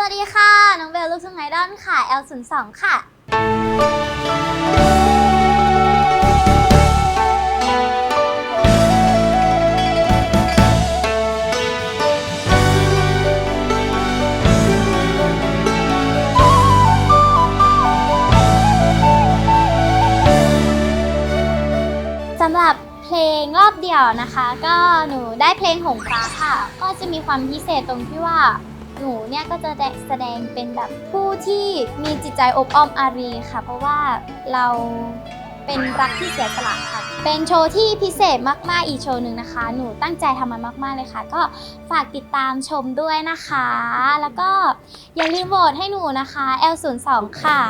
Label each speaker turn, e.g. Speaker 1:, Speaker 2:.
Speaker 1: สวัสดีค่ะ น้องเบลลูกทุ่งไอดอลค่ะ L02 ค่ะ สำหรับเพลงรอบเดียวนะคะ ก็หนูได้เพลงหงฟ้าค่ะ ก็จะมีความพิเศษตรงที่ว่า หนูเนี่ยก็จะแสดงเป็นแบบผู้ที่มีจิตใจอบอ้อมอารีค่ะ เพราะว่าเราเป็นรักที่เสียสละค่ะ เป็นโชว์ที่พิเศษมาก ๆ อีกโชว์หนึ่งนะคะ หนูตั้งใจทำมันมาก ๆ เลยค่ะ ก็ฝากติดตามชมด้วยนะคะ แล้วก็อย่าลืมโหวตให้หนูนะคะ L02 ค่ะ